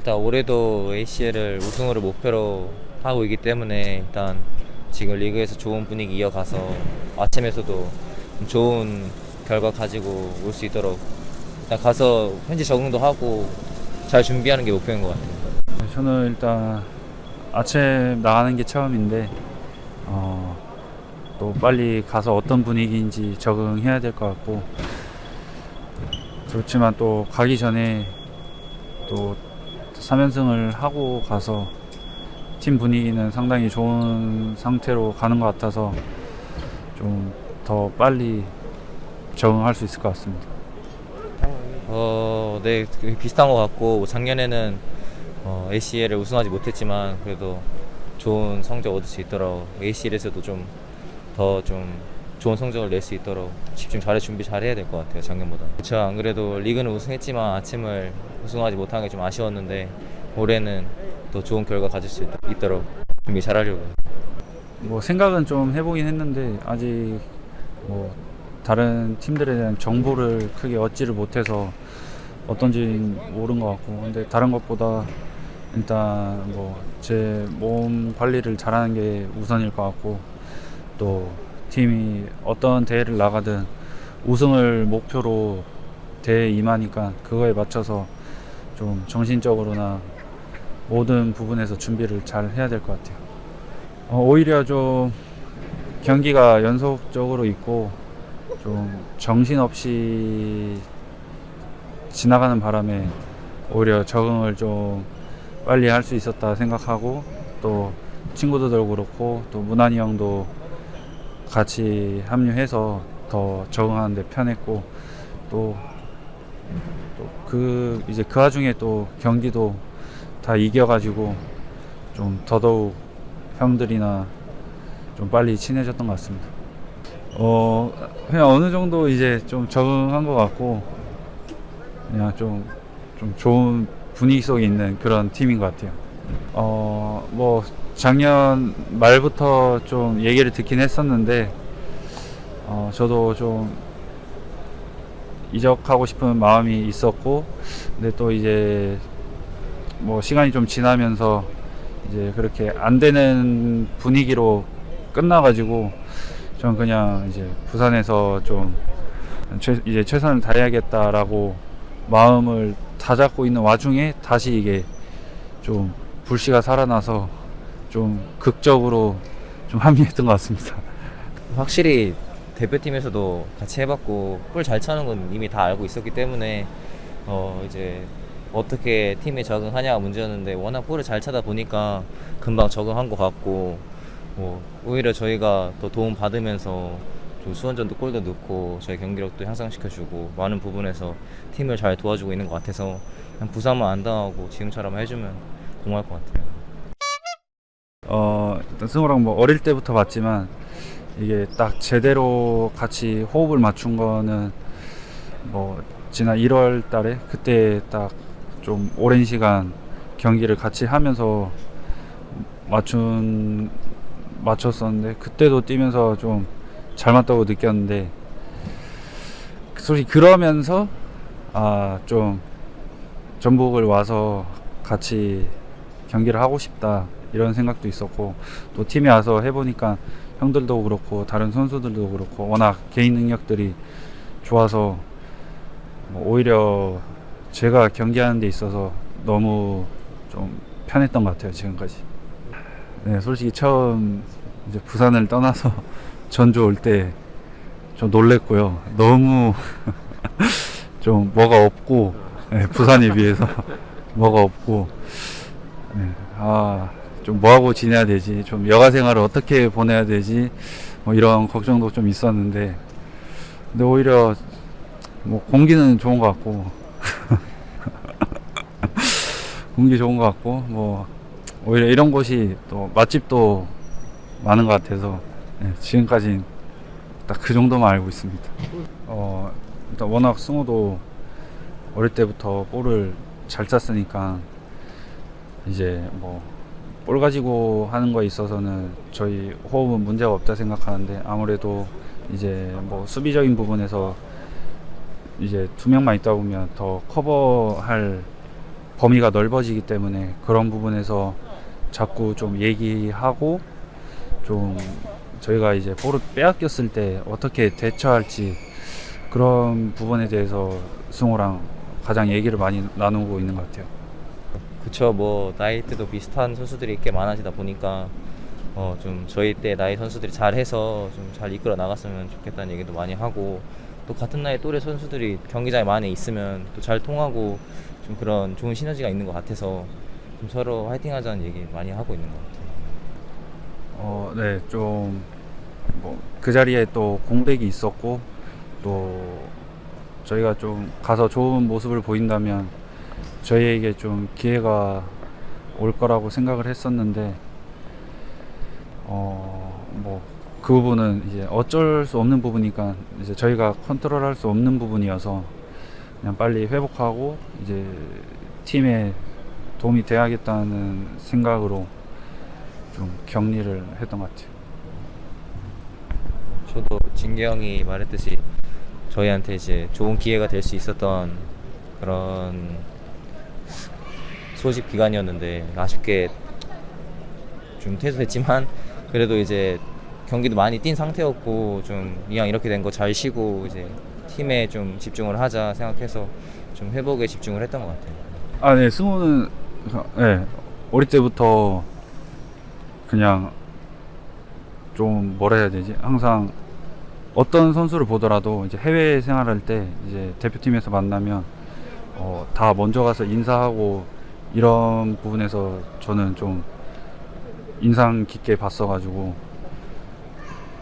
일단 올해도 ACL을 우승으로 목표로 하고 있기 때문에 일단 지금 리그에서 좋은 분위기 이어가서 아침에서도 좀 좋은 결과 가지고 올 수 있도록 일단 가서 현지 적응도 하고 잘 준비하는 게 목표인 것 같아요. 네, 저는 일단 아침 나가는 게 처음인데 어, 또 빨리 가서 어떤 분위기인지 적응해야 될 것 같고 그렇지만 또 가기 전에 또 3연승을 하고 가서 팀 분위기는 상당히 좋은 상태로 가는 것 같아서 좀 더 빨리 적응할 수 있을 것 같습니다. 어, 네, 그 비슷한 것 같고 작년에는 어, ACL을 우승하지 못했지만 그래도 좋은 성적 얻을 수 있도록 ACL에서도 좀 더좀 좋은 성적을 낼 수 있도록 집중 잘해 준비 잘해야 될 것 같아요 작년보다. 그렇죠. 안 그래도 리그는 우승했지만 아침을 우승하지 못한 게 좀 아쉬웠는데 올해는 더 좋은 결과 가질 수 있, 있도록 준비 잘하려고요. 뭐 생각은 좀 해보긴 했는데 아직 뭐 다른 팀들에 대한 정보를 크게 얻지를 못해서 어떤지 모른 것 같고 근데 다른 것보다 일단 뭐 제 몸 관리를 잘하는 게 우선일 것 같고 또 팀이 어떤 대회를 나가든 우승을 목표로 대회에 임하니까 그거에 맞춰서 좀 정신적으로나 모든 부분에서 준비를 잘 해야 될 것 같아요. 어, 오히려 좀 경기가 연속적으로 있고 좀 정신없이 지나가는 바람에 오히려 적응을 좀 빨리 할 수 있었다 생각하고 또 친구들도 그렇고 또 문환이 형도 같이 합류해서 더 적응하는 데 편했고 또그 이제 그 와중에 또 경기도 다 이겨가지고 좀 더더욱 형들이나 좀 빨리 친해졌던 것 같습니다. 어 그냥 어느 정도 이제 좀 적응한 것 같고 그냥 좀 좀 좋은 분위기 속에 있는 그런 팀인 것 같아요. 어 뭐 작년 말부터 좀 얘기를 듣긴 했었는데 어 저도 좀 이적하고 싶은 마음이 있었고 근데 또 이제 뭐 시간이 좀 지나면서 이제 그렇게 안 되는 분위기로 끝나가지고 전 그냥 이제 부산에서 좀 최, 이제 최선을 다해야겠다라고 마음을 다잡고 있는 와중에 다시 이게 좀 불씨가 살아나서 좀 극적으로 좀 합류했던 것 같습니다. 확실히 대표팀에서도 같이 해봤고 볼잘 차는 건 이미 다 알고 있었기 때문에 어 이제 어떻게 팀에 적응하냐가 문제였는데 워낙 볼을 잘 차다 보니까 금방 적응한 것 같고 뭐 오히려 저희가 더 도움 받으면서 좀 수원전도 골도 넣고 저희 경기력도 향상시켜주고 많은 부분에서 팀을 잘 도와주고 있는 것 같아서 부상만 안 당하고 지금처럼 해주면 고마울 것 같아요. 어, 일단 승우랑 뭐 어릴 때부터 봤지만 이게 딱 제대로 같이 호흡을 맞춘 거는 뭐 지난 1월 달에 그때 딱 좀 오랜 시간 경기를 같이 하면서 맞춘 맞췄었는데 그때도 뛰면서 좀 잘 맞다고 느꼈는데 솔직히 그러면서 아 좀 전북을 와서 같이 경기를 하고 싶다 이런 생각도 있었고 또 팀에 와서 해보니까 형들도 그렇고 다른 선수들도 그렇고 워낙 개인 능력들이 좋아서 뭐 오히려 제가 경기하는 데 있어서 너무 좀 편했던 것 같아요 지금까지. 네 솔직히 처음 이제 부산을 떠나서 전주 올 때 좀 놀랬고요. 너무 좀 뭐가 없고 네, 부산에 비해서 뭐가 없고. 네, 아 좀 뭐하고 지내야 되지? 좀 여가 생활을 어떻게 보내야 되지? 뭐 이런 걱정도 좀 있었는데. 근데 오히려 뭐 공기는 좋은 것 같고. 공기 좋은 것 같고 뭐 오히려 이런 곳이 또 맛집도 많은 것 같아서 네, 지금까지 딱 그 정도만 알고 있습니다. 어 일단 워낙 승우도 어릴 때부터 볼을 잘 찼으니까 이제 뭐 볼 가지고 하는 거에 있어서는 저희 호흡은 문제가 없다 생각하는데 아무래도 이제 뭐 수비적인 부분에서 이제 두 명만 있다 보면 더 커버할 범위가 넓어지기 때문에 그런 부분에서 자꾸 좀 얘기하고 좀 저희가 이제 볼을 빼앗겼을 때 어떻게 대처할지 그런 부분에 대해서 승호랑 가장 얘기를 많이 나누고 있는 것 같아요. 그쵸 뭐 나이 때도 비슷한 선수들이 꽤 많아지다 보니까 어 좀 저희 때 나이 선수들이 잘해서 좀 잘 이끌어 나갔으면 좋겠다는 얘기도 많이 하고 또 같은 나이 또래 선수들이 경기장에 많이 있으면 또 잘 통하고 좀 그런 좋은 시너지가 있는 것 같아서 좀 서로 화이팅하자는 얘기 많이 하고 있는 것 같아요. 어, 네, 좀, 뭐, 그 자리에 또 공백이 있었고, 또, 저희가 좀 가서 좋은 모습을 보인다면, 저희에게 좀 기회가 올 거라고 생각을 했었는데, 어, 뭐, 그 부분은 이제 어쩔 수 없는 부분이니까, 이제 저희가 컨트롤 할 수 없는 부분이어서, 그냥 빨리 회복하고, 이제 팀에 도움이 돼야겠다는 생각으로 좀 격리를 했던 것 같아요. 저도 진기 형이 말했듯이 저희한테 이제 좋은 기회가 될 수 있었던 그런 소집 기간이었는데 아쉽게 좀 퇴소했지만 그래도 이제 경기도 많이 뛴 상태였고 좀 이왕 이렇게 된 거 잘 쉬고 이제 팀에 좀 집중을 하자 생각해서 좀 회복에 집중을 했던 것 같아요. 아, 네, 승호는 네, 어릴 때부터 그냥 좀 뭐라 해야 되지? 항상 어떤 선수를 보더라도 이제 해외 생활할 때 이제 대표팀에서 만나면 어, 다 먼저 가서 인사하고 이런 부분에서 저는 좀 인상 깊게 봤어가지고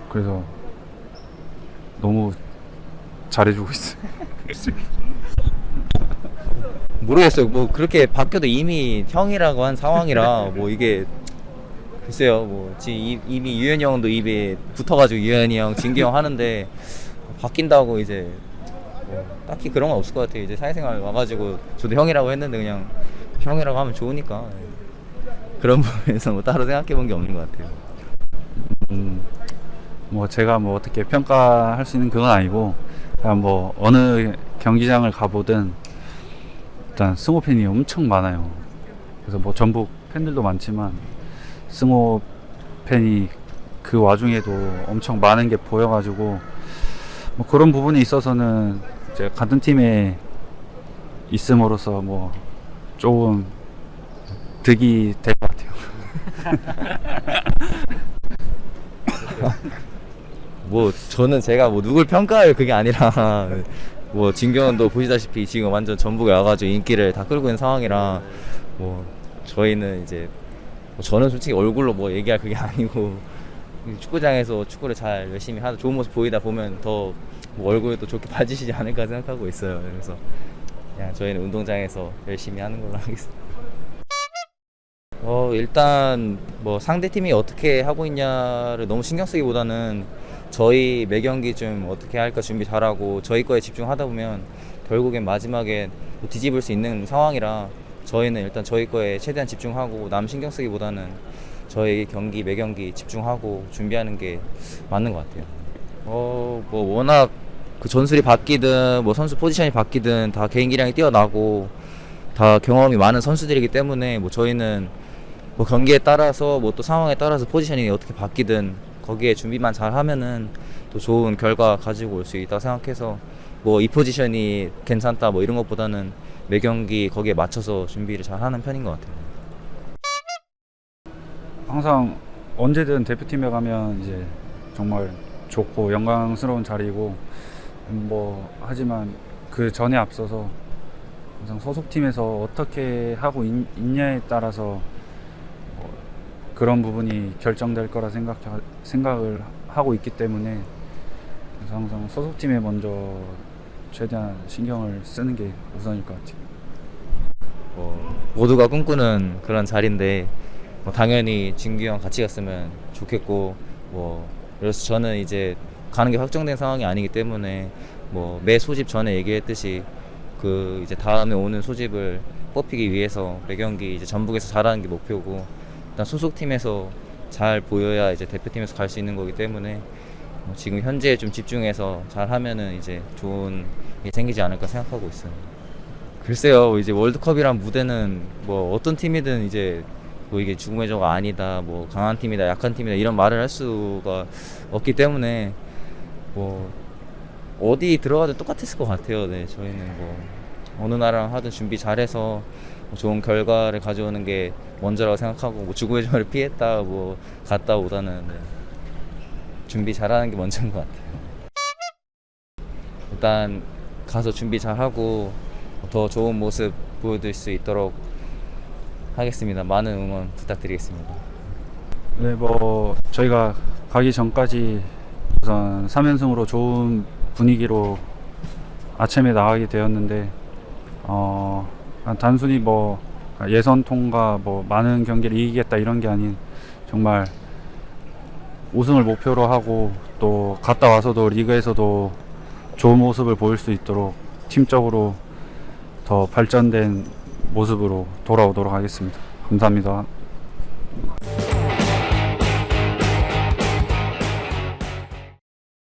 그래서 너무 잘해주고 있어요. 모르겠어요. 뭐 그렇게 바뀌어도 이미 형이라고 한 상황이라 뭐 이게 글쎄요. 뭐 지금 이- 이미 유현이 형도 입에 붙어가지고 유현이 형, 진기 형 하는데 바뀐다고 이제 뭐 딱히 그런 건 없을 것 같아요. 이제 사회생활 와가지고 저도 형이라고 했는데 그냥 형이라고 하면 좋으니까 그런 부분에서 뭐 따로 생각해 본 게 없는 것 같아요. 음, 뭐 제가 뭐 어떻게 평가할 수 있는 그건 아니고 그냥 뭐 어느 경기장을 가보든 일단 승호 팬이 엄청 많아요. 그래서 뭐 전북 팬들도 많지만 승호 팬이 그 와중에도 엄청 많은 게 보여가지고 뭐 그런 부분에 있어서는 이제 같은 팀에 있음으로써 뭐 조금 득이 될 것 같아요. 뭐 저는 제가 뭐 누굴 평가할 그게 아니라 뭐 진경원도 보시다시피 지금 완전 전북에 와가지고 인기를 다 끌고 있는 상황이라 뭐 저희는 이제 뭐 저는 솔직히 얼굴로 뭐 얘기할 그게 아니고 축구장에서 축구를 잘 열심히 하는 좋은 모습 보이다 보면 더뭐 얼굴도 좋게 봐주시지 않을까 생각하고 있어요. 그래서 그냥 저희는 운동장에서 열심히 하는 걸로 하겠습니다. 어 일단 뭐 상대 팀이 어떻게 하고 있냐를 너무 신경 쓰기보다는 저희 매 경기 좀 어떻게 할까 준비 잘하고 저희 거에 집중하다 보면 결국엔 마지막에 뭐 뒤집을 수 있는 상황이라 저희는 일단 저희 거에 최대한 집중하고 남 신경 쓰기보다는 저희 경기 매 경기 집중하고 준비하는 게 맞는 것 같아요. 어 뭐 워낙 그 전술이 바뀌든 뭐 선수 포지션이 바뀌든 다 개인 기량이 뛰어나고 다 경험이 많은 선수들이기 때문에 뭐 저희는 뭐 경기에 따라서 뭐 또 상황에 따라서 포지션이 어떻게 바뀌든 거기에 준비만 잘 하면은 또 좋은 결과 가지고 올 수 있다 생각해서 뭐 이 포지션이 괜찮다 뭐 이런 것보다는 매 경기 거기에 맞춰서 준비를 잘 하는 편인 것 같아요. 항상 언제든 대표팀에 가면 이제 정말 좋고 영광스러운 자리고 음, 뭐 하지만 그 전에 앞서서 항상 소속팀에서 어떻게 하고 있, 있냐에 따라서 뭐 그런 부분이 결정될 거라 생각 생각을 하고 있기 때문에 그래서 항상 소속팀에 먼저 최대한 신경을 쓰는 게 우선일 것 같아요. 뭐 모두가 꿈꾸는 그런 자리인데 뭐 당연히 진규 형 같이 갔으면 좋겠고 뭐 그래서 저는 이제 가는 게 확정된 상황이 아니기 때문에 뭐 매 소집 전에 얘기했듯이 그 이제 다음에 오는 소집을 뽑히기 위해서 매 경기 이제 전북에서 잘하는 게 목표고 일단 소속팀에서 잘 보여야 이제 대표팀에서 갈 수 있는 거기 때문에 뭐 지금 현재에 좀 집중해서 잘 하면은 이제 좋은 게 생기지 않을까 생각하고 있어요. 글쎄요, 이제 월드컵이란 무대는 뭐 어떤 팀이든 이제 뭐 이게 죽음의 조가 아니다, 뭐 강한 팀이다, 약한 팀이다 이런 말을 할 수가 없기 때문에 뭐 어디 들어가도 똑같았을 것 같아요. 네, 저희는 뭐 어느 나라랑 하든 준비 잘해서 뭐 좋은 결과를 가져오는 게 먼저라고 생각하고 뭐 죽음의 조를 피했다, 뭐 갔다 오다는 네. 준비 잘하는 게 먼저인 것 같아요. 일단 가서 준비 잘하고 더 좋은 모습 보여드릴 수 있도록 하겠습니다. 많은 응원 부탁드리겠습니다. 네, 뭐 저희가 가기 전까지 우선 3연승으로 좋은 분위기로 아침에 나가게 되었는데 어 단순히 뭐 예선 통과 뭐 많은 경기를 이기겠다 이런 게 아닌 정말 우승을 목표로 하고 또 갔다 와서도 리그에서도 좋은 모습을 보일 수 있도록 팀적으로 더 발전된 모습으로 돌아오도록 하겠습니다. 감사합니다.